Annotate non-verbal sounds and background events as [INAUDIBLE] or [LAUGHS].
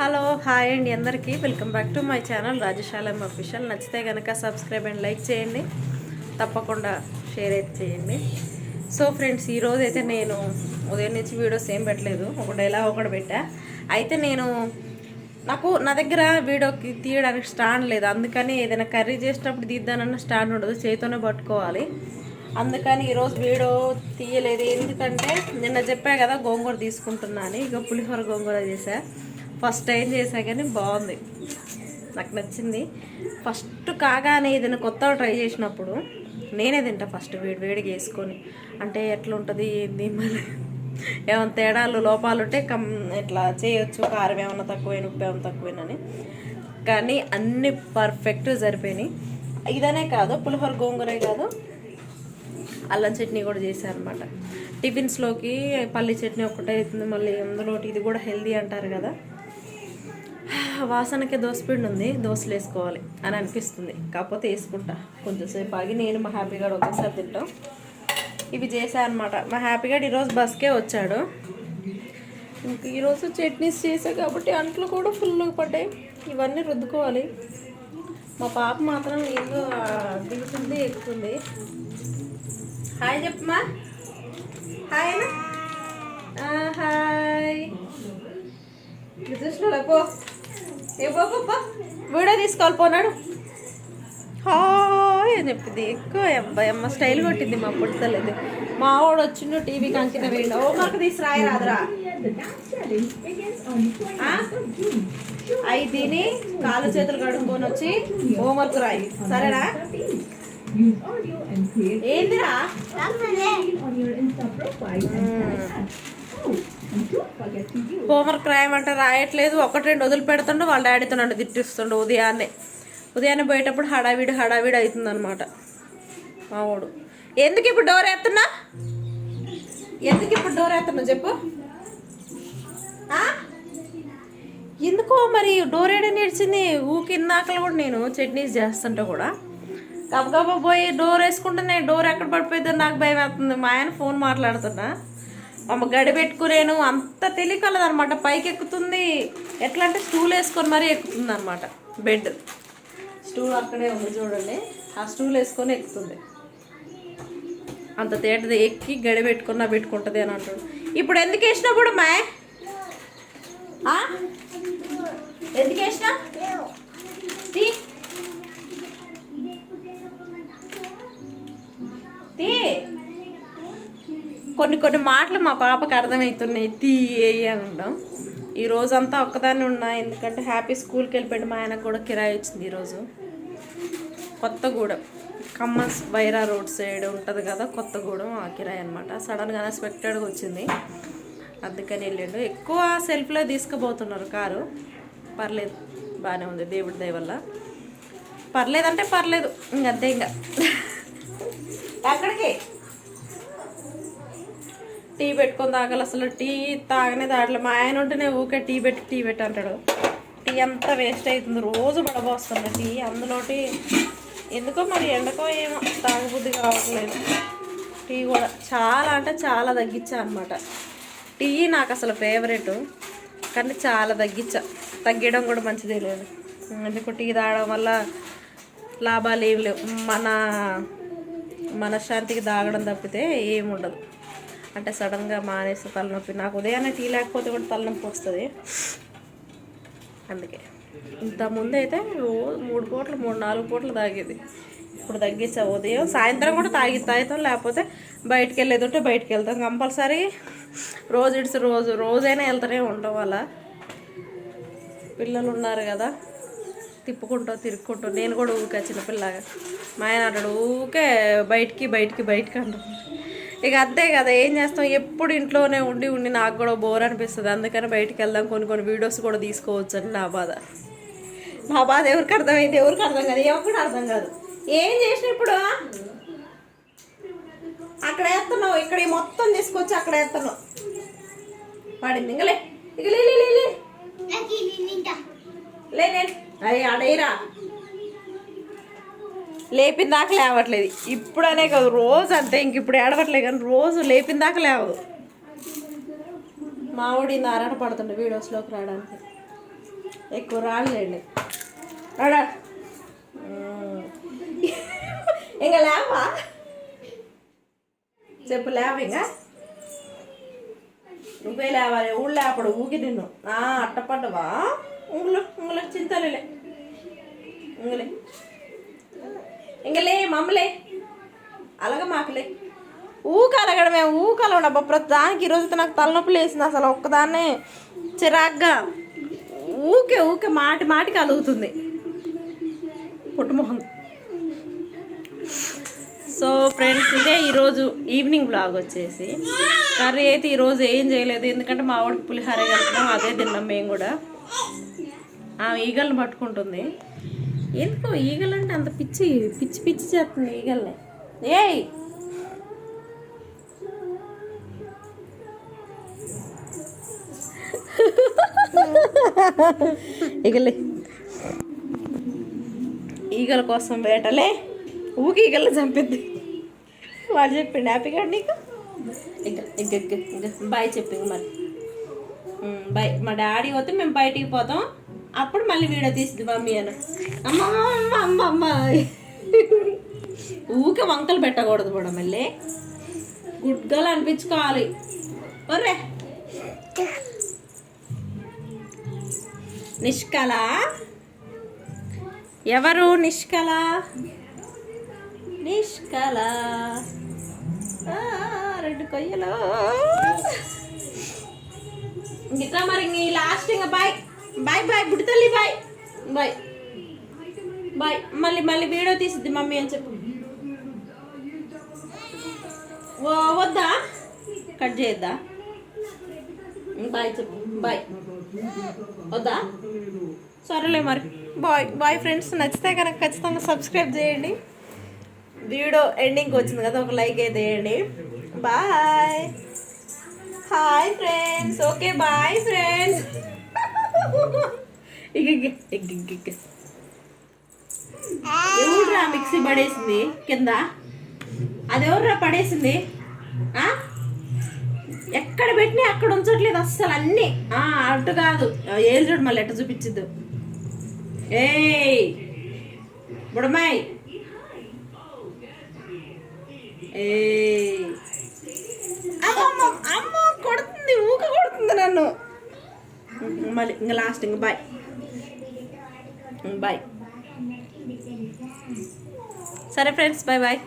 Hello hi అండి అందరికీ. Welcome back to my channel Rajashalam official నచ్చితే కనుక సబ్స్క్రైబ్ అండ్ లైక్ చేయండి. తప్పకుండా షేర్ అయితే చేయండి. సో ఫ్రెండ్స్ ఈరోజు అయితే నేను ఉదయం నుంచి వీడియోస్ ఏం పెట్టలేదు. ఒక డైలాగ్ ఒకటి పెట్టా. అయితే నేను నాకు నా దగ్గర వీడియోకి తీయడానికి స్టాండ్ లేదు. అందుకని ఏదైనా కర్రీ చేసేటప్పుడు తీద్దానన్న స్టాండ్ ఉండదు. చేతితోనే పట్టుకోవాలి. అందుకని ఈరోజు వీడియో తీయలేదు. ఎందుకంటే నిన్న చెప్పా కదా గోంగూర తీసుకుంటున్నాను ఇక పులిహోర గోంగూర చేశాను ఫస్ట్ టైం చేసా కానీ బాగుంది. నాకు నచ్చింది. ఫస్ట్ కాగానే ఏదైనా కొత్తగా ట్రై చేసినప్పుడు నేనే తింటా ఫస్ట్ వేడి వేడిగా వేసుకొని అంటే ఎట్లా ఉంటుంది ఏంది మళ్ళీ? ఏమైనా తేడాలు లోపాలు ఉంటే కమ్ ఇట్లా చేయొచ్చు. కారం ఏమైనా తక్కువైన ఉప్పు ఏమైనా తక్కువైనని కానీ అన్ని పర్ఫెక్ట్ సరిపోయినాయి. ఇదనే కాదు పులిహోర గోంగూరే కాదు. అల్లం చట్నీ కూడా చేశాను అనమాట టిఫిన్స్లోకి పల్లి చట్నీ ఒకటే అవుతుంది మళ్ళీ అందులోటి ఇది కూడా హెల్దీ అంటారు కదా. వాసనకి దోసపిండి ఉంది దోశలు వేసుకోవాలి అని అనిపిస్తుంది. కాకపోతే వేసుకుంటా. కొంచెంసేపు ఆగి నేను మా హ్యాపీగా ఒకేసారి తింటాం. ఇవి చేశా అనమాట మా హ్యాపీగా ఈరోజు బస్కే వచ్చాడు. ఇంక ఈరోజు చట్నీస్ చేసా కాబట్టి అంట్లు కూడా ఫుల్ పడ్డాయి. ఇవన్నీ రుద్దుకోవాలి. మా పాప మాత్రం ఏదో దిగుతుంది ఎక్కుతుంది. హాయ్ చెప్పమా హాయ్ హాయ్. చూసినా పో. వీడియో తీసుకోవాలి పోనాడు. హాయ్ అని చెప్పింది. ఎక్కువ అబ్బాయి అమ్మ స్టైల్ కొట్టింది మా పుట్టలేదు మా వాడు వచ్చిండు టీవీకి అంకితం వేయండి ఓ మార్క్ తీసి రాయి రాదురా. ఆ? అవి తిని కాళ్ళు చేతులు కడుక్కొని వచ్చి హోంవర్క్ రాయి. సరేనా? ఏందిరా? హోంవర్క్ రాయమంటే రాయట్లేదు. ఒకటి రెండు వదిలి పెడుతుండు వాళ్ళ డాడీతో నన్ను తిట్టిస్తుండు ఉదయాన్నే. ఉదయాన్నే పోయేటప్పుడు హడావిడి హడావిడి అవుతుంది అనమాట మావాడు. ఎందుకు ఇప్పుడు డోర్ వేస్తున్నా ఎందుకు ఇప్పుడు డోర్ వేస్తున్నా చెప్పు. ఎందుకో మరి డోర్ ఏడ నేర్చింది ఊకిందాకలు కూడా నేను చట్నీస్ చేస్తుంటే కూడా. గబగబా పోయి డోర్ వేసుకుంటే డోర్ ఎక్కడ పడిపోయిందో నాకు భయం వేస్తుంది. మా ఆయన ఫోన్ మాట్లాడుతున్నా. అమ్మ గడి పెట్టుకునేను అంత తెలియకలదనమాట పైకి ఎక్కుతుంది ఎట్లా అంటే స్టూల్ వేసుకొని మరీ ఎక్కుతుంది అనమాట బెడ్ స్టూల్ అక్కడే ఉంది చూడండి. ఆ స్టూల్ వేసుకొని ఎక్కుతుంది. అంత తేటది. ఎక్కి గడి పెట్టుకున్నా పెట్టుకుంటుంది అని అంటాడు ఇప్పుడు ఎందుకు వేసినప్పుడు మా ఆ? ఎందుకు వేసినా కొన్ని కొన్ని మాటలు మా పాపకు అర్థమవుతున్నాయి. తీయ ఏయి అని ఈ రోజంతా ఒక్కదాన్ని ఉన్నా ఎందుకంటే హ్యాపీ స్కూల్కి వెళ్ళిపోయింది మా ఆయనకు కూడా కిరాయి వచ్చింది ఈరోజు కొత్తగూడెం. ఖమ్మం బైరా రోడ్ సైడ్ ఉంటుంది కదా కొత్తగూడెం ఆ కిరాయి అనమాట సడన్గా అన్ఎక్స్పెక్టెడ్గా వచ్చింది. అందుకని వెళ్ళిండు. ఎక్కువ సెల్ఫ్లో తీసుకుపోతున్నారు కారు. పర్లేదు బాగానే ఉంది దేవుడి దయ వల్ల. పర్లేదంటే పర్లేదు ఇంక అంతే ఇంకా. అక్కడికి టీ పెట్టుకొని తాగాలి. అసలు టీ తాగనే తాగలే మా ఆయన ఉంటేనే ఊకే టీ పెట్టి టీ పెట్టి అంటాడు. టీ అంతా వేస్ట్ అవుతుంది రోజు పడబోస్తుంది టీ. అందులోటి ఎందుకో మరి ఎండకో ఏమో తాగబుద్ధి కావట్లేదు. టీ కూడా చాలా అంటే చాలా తగ్గించా అనమాట టీ నాకు అసలు ఫేవరెట్ కానీ చాలా తగ్గించా. తగ్గడం కూడా మంచిదే లేదు. ఎందుకు టీ తాగడం వల్ల లాభాలు ఏం లేవు. మన మనశ్శాంతికి తాగడం తప్పితే ఏముండదు. అంటే సడన్గా మానేస్తే తలనొప్పి నాకు ఉదయాన్నే టీ లేకపోతే కూడా తలనొప్పి వస్తుంది. అందుకే. ఇంత ముందు అయితే రోజు మూడు పూటలు మూడు నాలుగు పూటలు తాగేది. ఇప్పుడు తగ్గించా ఉదయం సాయంత్రం కూడా తాగి తాగుతాం లేకపోతే బయటికి వెళ్ళేది ఉంటే బయటికి వెళ్తాం కంపల్సరీ రోజు ఇడిచి రోజు రోజైనా వెళ్తూనే ఉండడం వల్ల పిల్లలు ఉన్నారు కదా తిప్పుకుంటూ తిరుక్కుంటూ. నేను కూడా ఊరికే చిన్నపిల్లగా. మా ఆయన అంటాడు ఊకే బయటికి బయటికి బయటికి అంటాడు ఇక అంతే కదా ఏం చేస్తాం? ఎప్పుడు ఇంట్లోనే ఉండి ఉండి నాకు కూడా బోర్ అనిపిస్తుంది. అందుకని బయటికి వెళ్దాం కొన్ని కొన్ని వీడియోస్ కూడా తీసుకోవచ్చు అని నా బాధ. నా బాధ ఎవరికి అర్థమైంది? ఎవరికి అర్థం కాదు ఎవరికి అర్థం కాదు. ఏం చేసిన ఇప్పుడు? అక్కడ వేస్తున్నావు ఇక్కడ ఈ మొత్తం తీసుకొచ్చి అక్కడ వేస్తున్నావు. పడింది. ఇంకా లే ఇక లే లే, లే, లే. లే లే. అయ్యి అడేరా లేపిన దాకా లేవట్లేదు. ఇప్పుడనే కాదు రోజు అంతే. ఇంక ఇప్పుడు ఏడవట్లేదు కానీ రోజు లేపిన దాకా లేవదు. మామిడి నారాయణ పడుతుండే వీడియోస్లోకి రావడానికి. ఎక్కువ రాలేండి. రాడా? ఇంకా లేవా? చెప్పు లేవ ఇంకా? నువ్వే లేవాలి. ఊళ్ళు లేపడు ఊగి నిన్ను అట్టపడ్డవా? ఉంగులు ఉంగులు చింతలేలే ఉంగులే. ఇంకలే మమ్మలే. అలాగ మాకులే. ఊక అలగడమే ఊక అలగడం. ప్రతి దానికి ఈరోజు నాకు తలనొప్పి లేసింది అసలు ఒక్కదాన్నే. చిరాగ్గా. ఊకే ఊకే మాటి మాటికి అలుగుతుంది. పుట్టుమొహం సో ఫ్రెండ్స్ ఇదే ఈరోజు ఈవినింగ్ బ్లాగ్ వచ్చేసి. కర్రీ అయితే ఈరోజు ఏం చేయలేదు. ఎందుకంటే మా వాడికి పులిహార కలుపుతాం అదే తిన్నాం మేము కూడా. ఆ ఈగల్ని పట్టుకుంటుంది. ఎందుకో ఈగలంటే అంత పిచ్చి పిచ్చి పిచ్చి చేస్తుంది ఈగల్ని. ఏయ్! ఈగలే. ఈగల కోసం వేటలే. ఊకి ఈగలు చంపిద్ది. వాడు చెప్పిండు హ్యాపీగా నీకు? ఇంకా ఇంకా ఇంకా బాయ్ చెప్పింది మరి. బాయ్. మా డాడీ పోతే మేము బయటికి పోతాం. అప్పుడు మళ్ళీ వీడియో తీస్తుంది మమ్మీ అని. అమ్మ అమ్మ అమ్మ అమ్మ. ఊకే వంకలు పెట్టకూడదు కూడా మళ్ళీ. గుడ్గలు అనిపించుకోవాలి. ఒర్రే నిష్కల ఎవరు నిష్కల నిష్కల రెండు కొయ్యలు. ఇంకా మరి ఈ లాస్ట్ ఇంకా బాయ్. బాయ్ బాయ్ బుడితల్లి బాయ్. బాయ్. బాయ్ మళ్ళీ మళ్ళీ వీడియో తీసిద్ది మమ్మీ అని చెప్పు. వద్దా? కట్ చేయొద్దా? బాయ్ చెప్పు బాయ్. వద్దా? సరేలే మరి. బాయ్ బాయ్ ఫ్రెండ్స్ నచ్చితే కనుక ఖచ్చితంగా సబ్స్క్రైబ్ చేయండి. వీడియో ఎండింగ్కి వచ్చింది కదా ఒక లైక్ అయితే వేయండి. Bye. Hi friends okay bye friends. [LAUGHS] ఇక ఇక ఇక. ఇక మిక్సీ పడేసింది కింద? అది ఎవర్రా పడేసింది? ఆ? ఎక్కడ పెట్టినా అక్కడ ఉంచట్లేదు అస్సలు అన్ని. అటు కాదు. ఏళ్ళు చూడు మళ్ళీ ఎట్ట చూపించద్దు. ఏయ్! బుడమాయ్ ఏయ్! అమ్మమ్మ అమ్మ కొడుతుంది ఊక కొడుతుంది నన్ను. మళ్ళీ ఇంకా లాస్ట్ ఇంక బాయ్. బాయ్. సరే ఫ్రెండ్స్ బాయ్ బాయ్